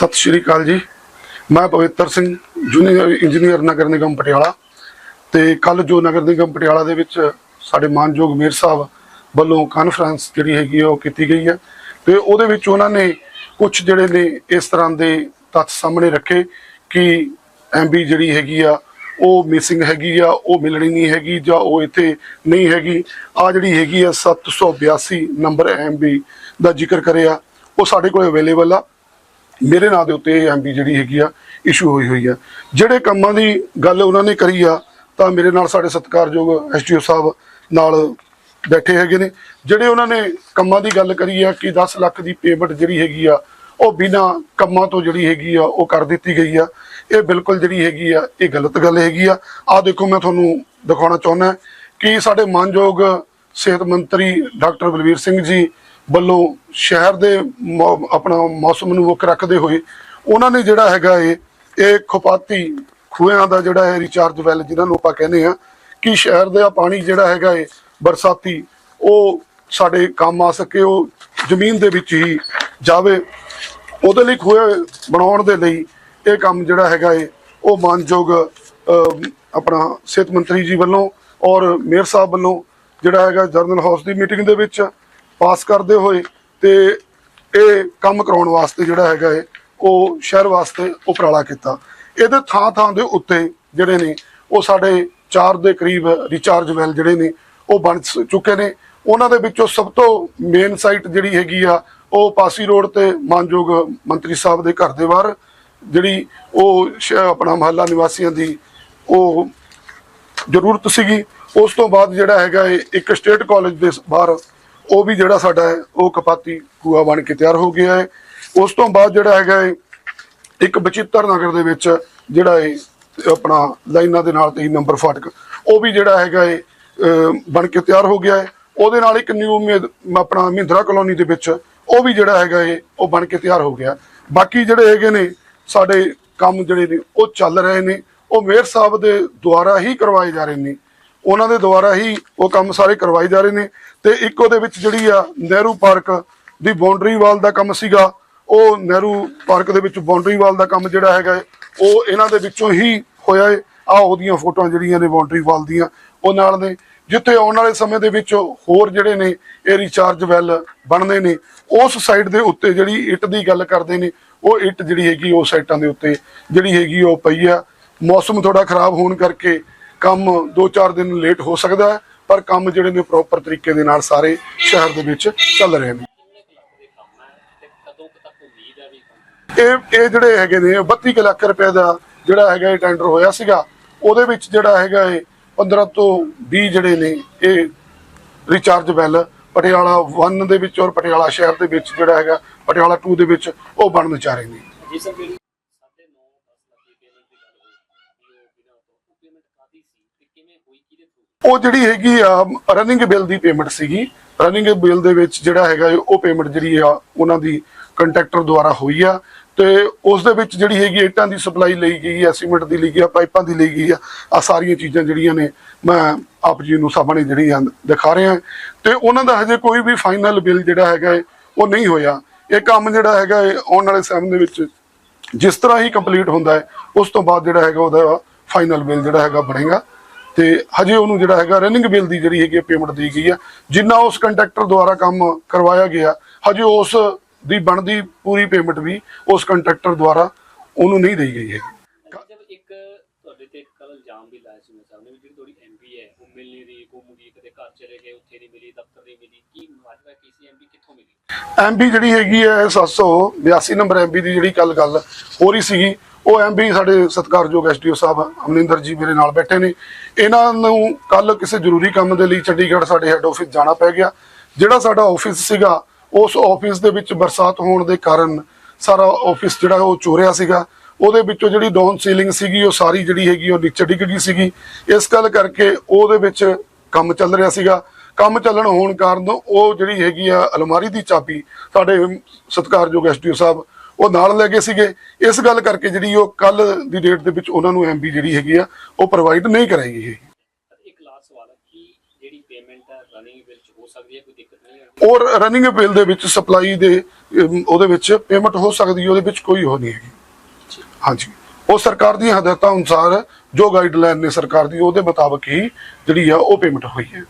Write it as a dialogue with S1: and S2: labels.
S1: ਸਤਿ ਸ਼੍ਰੀ ਅਕਾਲ ਜੀ। ਮੈਂ ਪਵਿੱਤਰ ਸਿੰਘ ਜੂਨੀਅਰ ਇੰਜੀਨੀਅਰ ਨਗਰ ਨਿਗਮ ਪਟਿਆਲਾ ਤੇ ਕੱਲ ਜੋ ਨਗਰ ਨਿਗਮ ਪਟਿਆਲਾ ਦੇ ਵਿੱਚ ਸਾਡੇ ਮਾਨਯੋਗ ਮੇਅਰ ਸਾਹਿਬ ਵੱਲੋਂ ਕਾਨਫਰੰਸ ਜਿਹੜੀ ਹੈਗੀ ਆ ਉਹ ਕੀਤੀ ਗਈ ਹੈ ਤੇ ਉਹਦੇ ਵਿੱਚ ਉਹਨਾਂ ਨੇ ਕੁਝ ਜਿਹੜੇ ਨੇ ਇਸ ਤਰ੍ਹਾਂ ਦੇ ਤੱਥ ਸਾਹਮਣੇ ਰੱਖੇ ਕਿ ਐਮਬੀ ਜਿਹੜੀ ਹੈਗੀ ਆ ਉਹ ਮਿਸਿੰਗ ਹੈਗੀ ਆ, ਉਹ ਮਿਲਣੀ ਨਹੀਂ ਹੈਗੀ ਜਾਂ ਉਹ ਇੱਥੇ ਨਹੀਂ ਹੈਗੀ। ਆ ਜਿਹੜੀ ਹੈਗੀ ਆ 782 ਨੰਬਰ ਐਮਬੀ ਦਾ ਜ਼ਿਕਰ ਕਰਿਆ, ਉਹ ਸਾਡੇ ਕੋਲ ਅਵੇਲੇਬਲ ਆ। ਮੇਰੇ ਨਾਂ ਦੇ ਉੱਤੇ ਇਹ ਐਮਬੀ ਜਿਹੜੀ ਹੈਗੀ ਆ ਇਸ਼ੂ ਹੋਈ ਹੋਈ ਆ। ਜਿਹੜੇ ਕੰਮਾਂ ਦੀ ਗੱਲ ਉਹਨਾਂ ਨੇ ਕਰੀ ਆ, ਤਾਂ ਮੇਰੇ ਨਾਲ ਸਾਡੇ ਸਤਿਕਾਰਯੋਗ ਐਸਟੀਓ ਸਾਹਿਬ ਨਾਲ ਬੈਠੇ ਹੈਗੇ ਨੇ। ਜਿਹੜੇ ਉਹਨਾਂ ਨੇ ਕੰਮਾਂ ਦੀ ਗੱਲ ਕਰੀ ਆ ਕਿ 10 ਲੱਖ ਦੀ ਪੇਮੈਂਟ ਜਿਹੜੀ ਹੈਗੀ ਆ, ਉਹ ਬਿਨਾ ਕੰਮਾਂ ਤੋਂ ਜਿਹੜੀ ਹੈਗੀ ਆ, ਉਹ ਕਰ ਦਿੱਤੀ ਗਈ ਆ। ਇਹ ਬਿਲਕੁਲ ਜਿਹੜੀ ਹੈਗੀ ਆ, ਇਹ ਗਲਤ ਗੱਲ ਹੈਗੀ ਆ। ਆ ਦੇਖੋ, ਮੈਂ ਤੁਹਾਨੂੰ ਦਿਖਾਉਣਾ ਚਾਹੁੰਦਾ ਕਿ ਸਾਡੇ ਮਾਨਯੋਗ ਸਿਹਤ ਮੰਤਰੀ ਡਾਕਟਰ ਬਲਵੀਰ ਸਿੰਘ ਜੀ ਵੱਲੋਂ ਸ਼ਹਿਰ ਦੇ ਮੌ- ਆਪਣਾ ਮੌਸਮ ਨੂੰ ਮੁੱਖ ਰੱਖਦੇ ਹੋਏ ਉਹਨਾਂ ਨੇ ਜਿਹੜਾ ਹੈਗਾ ਇਹ ਇਹ ਖੁਪਾਤੀ ਖੂਹਾਂ ਦਾ ਜਿਹੜਾ ਹੈ ਰਿਚਾਰਜ ਵੈਲ ਜਿਹਨਾਂ ਨੂੰ ਆਪਾਂ ਕਹਿੰਦੇ ਆ ਕਿ ਸ਼ਹਿਰ ਦਾ ਪਾਣੀ ਜਿਹੜਾ ਹੈਗਾ ਇਹ ਬਰਸਾਤੀ, ਉਹ ਸਾਡੇ ਕੰਮ ਆ ਸਕੇ, ਉਹ ਜ਼ਮੀਨ ਦੇ ਵਿੱਚ ਹੀ ਜਾਵੇ। ਉਹਦੇ ਲਈ ਖੂਹੇ ਬਣਾਉਣ ਦੇ ਲਈ ਇਹ ਕੰਮ ਜਿਹੜਾ ਹੈਗਾ ਏ ਉਹ ਮਾਨਯੋਗ ਆਪਣਾ ਸਿਹਤ ਮੰਤਰੀ ਜੀ ਵੱਲੋਂ ਔਰ ਮੇਅਰ ਸਾਹਿਬ ਵੱਲੋਂ ਜਿਹੜਾ ਹੈਗਾ ਜਰਨਲ ਹਾਊਸ ਦੀ ਮੀਟਿੰਗ ਦੇ ਵਿੱਚ ਪਾਸ ਕਰਦੇ ਹੋਏ ਤੇ ਇਹ ਕੰਮ ਕਰਾਉਣ ਵਾਸਤੇ ਜਿਹੜਾ ਹੈਗਾ ਹੈ ਉਹ ਸ਼ਹਿਰ ਵਾਸਤੇ ਉਪਰਾਲਾ ਕੀਤਾ। ਇਹਦੇ ਥਾਂ ਥਾਂ ਦੇ ਉੱਤੇ ਜਿਹੜੇ ਨੇ, ਉਹ ਸਾਡੇ 4 ਦੇ ਕਰੀਬ ਰਿਚਾਰਜ ਵੈਲ ਜਿਹੜੇ ਨੇ, ਉਹ ਬਣ ਚੁੱਕੇ ਨੇ। ਉਹਨਾਂ ਦੇ ਵਿੱਚੋਂ ਸਭ ਤੋਂ ਮੇਨ ਸਾਈਟ ਜਿਹੜੀ ਹੈਗੀ ਆ, ਉਹ ਪਾਸੀ ਰੋਡ ਤੇ ਮਾਨਯੋਗ ਮੰਤਰੀ ਸਾਹਿਬ ਦੇ ਘਰ ਦੇ ਬਾਹਰ, ਜਿਹੜੀ ਉਹ ਸ਼- ਆਪਣਾ ਮਹੱਲਾ ਨਿਵਾਸੀਆਂ ਦੀ ਉਹ ਜ਼ਰੂਰਤ ਸੀਗੀ। ਉਸ ਤੋਂ ਬਾਅਦ ਜਿਹੜਾ ਹੈਗਾ ਇਹ ਇੱਕ ਸਟੇਟ ਕਾਲਜ ਦੇ ਬਾਹਰ ਉਹ ਵੀ ਜਿਹੜਾ ਸਾਡਾ ਹੈ, ਉਹ ਕਪਾਤੀ ਕੂਆ ਬਣ ਕੇ ਤਿਆਰ ਹੋ ਗਿਆ ਹੈ। ਉਸ ਤੋਂ ਬਾਅਦ ਜਿਹੜਾ ਹੈਗਾ ਇਹ ਇੱਕ ਬਚਿੱਤਰ ਨਗਰ ਦੇ ਵਿੱਚ ਜਿਹੜਾ ਹੈ ਆਪਣਾ ਲਾਈਨਾਂ ਦੇ ਨਾਲ 23 ਨੰਬਰ ਫਾਟਕ, ਉਹ ਵੀ ਜਿਹੜਾ ਹੈਗਾ ਇਹ ਬਣ ਕੇ ਤਿਆਰ ਹੋ ਗਿਆ ਹੈ। ਉਹਦੇ ਨਾਲ ਇੱਕ ਨਿਊ ਆਪਣਾ ਮਹਿੰਦਰਾ ਕਲੋਨੀ ਦੇ ਵਿੱਚ ਉਹ ਵੀ ਜਿਹੜਾ ਹੈਗਾ ਇਹ, ਉਹ ਬਣ ਕੇ ਤਿਆਰ ਹੋ ਗਿਆ। ਬਾਕੀ ਜਿਹੜੇ ਹੈਗੇ ਨੇ, ਸਾਡੇ ਕੰਮ ਜਿਹੜੇ ਨੇ, ਉਹ ਚੱਲ ਰਹੇ ਨੇ। ਉਹ ਮੇਅਰ ਸਾਹਿਬ ਦੇ ਦੁਆਰਾ ਹੀ ਕਰਵਾਏ ਜਾ ਰਹੇ ਨੇ। ਉਹਨਾਂ ਦੇ ਦੁਆਰਾ ਹੀ ਉਹ ਕੰਮ ਸਾਰੇ ਕਰਵਾਏ ਜਾ ਰਹੇ ਨੇ ਤੇ ਇੱਕ ਉਹਦੇ ਵਿੱਚ ਜਿਹੜੀ ਆ ਨਹਿਰੂ ਪਾਰਕ ਦੀ ਬਾਉਂਡਰੀ ਵਾਲ ਦਾ ਕੰਮ ਸੀਗਾ ਉਹ ਨਹਿਰੂ ਪਾਰਕ ਦੇ ਵਿੱਚ ਬਾਉਂਡਰੀ ਵਾਲ ਦਾ ਕੰਮ ਜਿਹੜਾ ਹੈਗਾ ਹੈ, ਉਹ ਇਹਨਾਂ ਦੇ ਵਿੱਚੋਂ ਹੀ ਹੋਇਆ ਹੈ। ਆ ਉਹਦੀਆਂ ਫੋਟੋਆਂ ਜਿਹੜੀਆਂ ਨੇ ਬਾਉਂਡਰੀ ਵਾਲ ਦੀਆਂ ਉਹ ਨਾਲ ਨੇ। ਜਿੱਥੇ ਆਉਣ ਵਾਲੇ ਸਮੇਂ ਦੇ ਵਿੱਚ ਹੋਰ ਜਿਹੜੇ ਨੇ ਇਹ ਰਿਚਾਰਜ ਵੈਲ ਬਣਦੇ ਨੇ ਉਸ ਸਾਈਡ ਦੇ ਉੱਤੇ ਜਿਹੜੀ ਇੱਟ ਦੀ ਗੱਲ ਕਰਦੇ ਨੇ ਉਹ ਇੱਟ ਜਿਹੜੀ ਹੈਗੀ ਉਹ ਸਾਈਟਾਂ ਦੇ ਉੱਤੇ ਜਿਹੜੀ ਹੈਗੀ ਉਹ ਪਈ ਆ। ਮੌਸਮ ਥੋੜਾ ਖਰਾਬ ਹੋਣ ਕਰਕੇ ਕੰਮ 2-4 ਦਿਨ ਲੇਟ ਹੋ ਸਕਦਾ ਹੈ, ਪਰ ਕੰਮ ਜਿਹੜੇ ਨੇ ਪ੍ਰੋਪਰ ਤਰੀਕੇ ਦੇ ਨਾਲ ਸਾਰੇ ਸ਼ਹਿਰ ਦੇ ਵਿੱਚ ਚੱਲ ਰਹੇ ਨੇ। ਇਹ ਇਹ ਜਿਹੜੇ ਹੈਗੇ ਨੇ 32 ਕੁ ਲੱਖ ਰੁਪਏ ਦਾ ਜਿਹੜਾ ਹੈਗਾ ਇਹ ਟੈਂਡਰ ਹੋਇਆ ਸੀਗਾ, ਉਹਦੇ ਵਿੱਚ ਜਿਹੜਾ ਹੈਗਾ ਇਹ 15 ਤੋਂ 20 ਜਿਹੜੇ ਨੇ, ਇਹ ਰਿਚਾਰਜ ਬੈਲ ਪਟਿਆਲਾ 1 ਦੇ ਵਿੱਚ ਔਰ ਪਟਿਆਲਾ ਸ਼ਹਿਰ ਦੇ ਵਿੱਚ ਜਿਹੜਾ ਹੈਗਾ, ਪਟਿਆਲਾ 2 ਦੇ ਵਿੱਚ ਉਹ ਬਣਨ ਜਾ ਰਹੇ ਨੇ
S2: ਜੀ ਸਰ ਜਿਹੜੀ ਸਾਢੇ ਨੌ ਦਸ ਲੱਖ ਦੀ ਪੇਮੈਂਟ ਦੀ ਗੱਲ ਹੋਈ ਉਹ ਬਿਨਾਂ ਤੋਂ ਉਹ ਪੇਮੈਂਟ ਕਾਦੀ ਸੀ ਤੇ ਕਿਵੇਂ ਹੋਈ ਕਿਹਦੇ ਥਰੂ
S1: ਉਹ ਜਿਹੜੀ ਹੈਗੀ ਆ ਰਨਿੰਗ ਬਿੱਲ ਦੀ ਪੇਮੈਂਟ ਸੀਗੀ। ਰਨਿੰਗ ਬਿੱਲ ਦੇ ਵਿੱਚ ਜਿਹੜਾ ਹੈਗਾ ਉਹ ਪੇਮੈਂਟ ਜਿਹੜੀ ਆ ਉਹਨਾਂ ਦੀ ਕੰਟਰੈਕਟਰ ਦੁਆਰਾ ਹੋਈ ਆ। ਤੇ ਉਸ ਦੇ ਵਿੱਚ ਜਿਹੜੀ ਹੈਗੀ ਇੱਟਾਂ ਦੀ ਸਪਲਾਈ ਲਈ ਗਈ ਆ ਸੀਮੈਂਟ ਦੀ ਲਈ ਗਈ ਆ ਪਾਈਪਾਂ ਦੀ ਲਈ ਗਈ ਆ ਆ ਸਾਰੀਆਂ ਚੀਜ਼ਾਂ ਜਿਹੜੀਆਂ ਨੇ ਮੈਂ ਆਪ ਜੀ ਨੂੰ ਸਾਹਮਣੇ ਜਿਹੜੀ ਆ ਦਿਖਾ ਰਿਹਾ। ਤੇ ਉਹਨਾਂ ਦਾ ਹਜੇ ਕੋਈ ਵੀ ਫਾਈਨਲ ਬਿੱਲ ਜਿਹੜਾ ਹੈਗਾ ਹੈ, ਉਹ ਨਹੀਂ ਹੋਇਆ। ਇਹ ਕੰਮ ਜਿਹੜਾ ਹੈਗਾ ਆਉਣ ਵਾਲੇ ਸਮੇਂ ਦੇ ਵਿੱਚ ਜਿਸ ਤਰ੍ਹਾਂ ਹੀ ਕੰਪਲੀਟ ਹੁੰਦਾ ਹੈ ਉਸ ਤੋਂ ਬਾਅਦ ਜਿਹੜਾ ਹੈਗਾ ਉਹਦਾ ਫਾਈਨਲ ਬਿੱਲ ਜਿਹੜਾ ਹੈਗਾ ਬਣੇਗਾ। ਤੇ ਹਜੇ ਉਹਨੂੰ ਜਿਹੜਾ ਹੈਗਾ ਰਨਿੰਗ ਬਿੱਲ ਦੀ ਜਿਹੜੀ ਹੈਗੀ ਪੇਮੈਂਟ ਦੀ ਗਈ ਆ ਜਿੰਨਾ ਉਸ ਕੰਟਰੈਕਟਰ ਦੁਆਰਾ ਕੰਮ ਕਰਵਾਇਆ ਗਿਆ ਹਜੇ ਉਸ ਦੀ ਬਣਦੀ ਪੂਰੀ ਪੇਮੈਂਟ ਵੀ ਉਸ ਕੰਟਰੈਕਟਰ ਦੁਆਰਾ ਉਹਨੂੰ ਨਹੀਂ ਦੇਈ ਗਈ ਹੈ
S2: ਜਦ ਇੱਕ ਤੁਹਾਡੇ ਤੇ ਕੱਲ ਇਲਜ਼ਾਮ ਵੀ ਲਾਇਆ ਸੀ ਮੈਂ ਵੀ ਜਿਹੜੀ ਤੁਹਾਡੀ ਐਮਪੀ ਹੈ ਉਹ ਮਿਲ ਨਹੀਂ ਰਹੀ ਗੁੰਮ ਗਈ ਕਦੇ ਘਰ ਚਲੇ ਗਏ ਉੱਥੇ ਨਹੀਂ ਮਿਲੀ ਦਫ਼ਤਰ ਨਹੀਂ ਮਿਲੀ ਕੀ ਮਾਜਰਾ ਕੀ ਸੀ ਐਮਪੀ ਕਿੱਥੋਂ ਮਿਲੀ?
S1: ਐਮਬੀ ਜਿਹੜੀ ਹੈਗੀ ਹੈ 782 ਨੰਬਰ ਐਮਬੀ ਦੀ ਜਿਹੜੀ ਕੱਲ ਗੱਲ ਹੋ ਰਹੀ ਸੀਗੀ ਉਹ ਐਮ ਐਮਬੀ ਸਾਡੇ ਸਤਿਕਾਰਯੋਗ ਐਸਡੀਓ ਸਾਹਿਬ ਅਮਨਿੰਦਰ ਜੀ ਮੇਰੇ ਨਾਲ ਬੈਠੇ ਨੇ। ਇਹਨਾਂ ਨੂੰ ਕੱਲ ਕਿਸੇ ਜ਼ਰੂਰੀ ਕੰਮ ਦੇ ਲਈ ਚੰਡੀਗੜ੍ਹ ਸਾਡੇ ਹੈੱਡ ਆਫਿਸ ਜਾਣਾ ਪੈ ਗਿਆ। ਜਿਹੜਾ ਸਾਡਾ ਆਫਿਸ ਸੀਗਾ, ਉਸ ਆਫਿਸ ਦੇ ਵਿੱਚ ਬਰਸਾਤ ਹੋਣ ਦੇ ਕਾਰਨ ਸਾਰਾ ਆਫਿਸ ਜਿਹੜਾ ਉਹ ਚੋਰਿਆ ਸੀਗਾ। ਉਹਦੇ ਵਿੱਚੋਂ ਜਿਹੜੀ ਡਾਊਨ ਸੀਲਿੰਗ ਸੀਗੀ, ਉਹ ਸਾਰੀ ਜਿਹੜੀ ਹੈਗੀ ਉਹ ਨੀਚੇ ਡਿੱਗ ਗਈ ਸੀਗੀ। ਇਸ ਗੱਲ ਕਰਕੇ ਉਹਦੇ ਵਿੱਚ ਕੰਮ ਚੱਲ ਰਿਹਾ ਸੀਗਾ। ਕੰਮ ਚੱਲਣ ਹੋਣ ਕਾਰਨ ਉਹ ਜਿਹੜੀ ਹੈਗੀ ਆ ਅਲਮਾਰੀ ਦੀ ਚਾਬੀ ਸਾਡੇ ਸਤਿਕਾਰਯੋਗ ਐਸਟੀਓ ਸਾਹਿਬ ਉਹ ਨਾਲ ਲੈ ਗਏ ਸੀਗੇ। ਇਸ ਗੱਲ ਕਰਕੇ ਜਿਹੜੀ ਉਹ ਕੱਲ ਦੀ ਡੇਟ ਦੇ ਵਿੱਚ ਉਹਨਾਂ ਨੂੰ ਐਮਬੀ ਜਿਹੜੀ ਹੈਗੀ ਆ ਉਹ ਪ੍ਰੋਵਾਈਡ ਨਹੀਂ ਕਰਾਈ ਗਈ ਹੈ
S2: ਅਤੇ ਇੱਕ ਲਾਸਟ ਸਵਾਲ ਹੈ ਕਿ ਜਿਹੜੀ ਪੇਮੈਂਟ ਹੈ ਰਨਿੰਗ ਬਿੱਲ ਚ ਹੋ ਸਕਦੀ ਹੈ ਕੋਈ ਦਿੱਕਤ ਨਹੀਂ ਆਉਂਦੀ
S1: ਔਰ ਰਨਿੰਗ ਅਪੀਲ ਦੇ ਵਿੱਚ ਸਪਲਾਈ ਦੇ ਉਹਦੇ ਵਿੱਚ ਪੇਮੈਂਟ ਹੋ ਸਕਦੀ ਹੈ ਉਹਦੇ ਵਿੱਚ ਕੋਈ ਹੋ ਨਹੀਂ ਹੈਗੀ। ਹਾਂਜੀ। ਉਹ ਸਰਕਾਰ ਦੀਆਂ ਹਦਾਇਤਾਂ ਅਨੁਸਾਰ ਜੋ ਗਾਈਡਲਾਈਨ ਨੇ ਸਰਕਾਰ ਦੀ ਉਹਦੇ ਮੁਤਾਬਕ ਹੀ ਜਿਹੜੀ ਆ ਉਹ ਪੇਮੈਂਟ ਹੋਈ ਹੈ।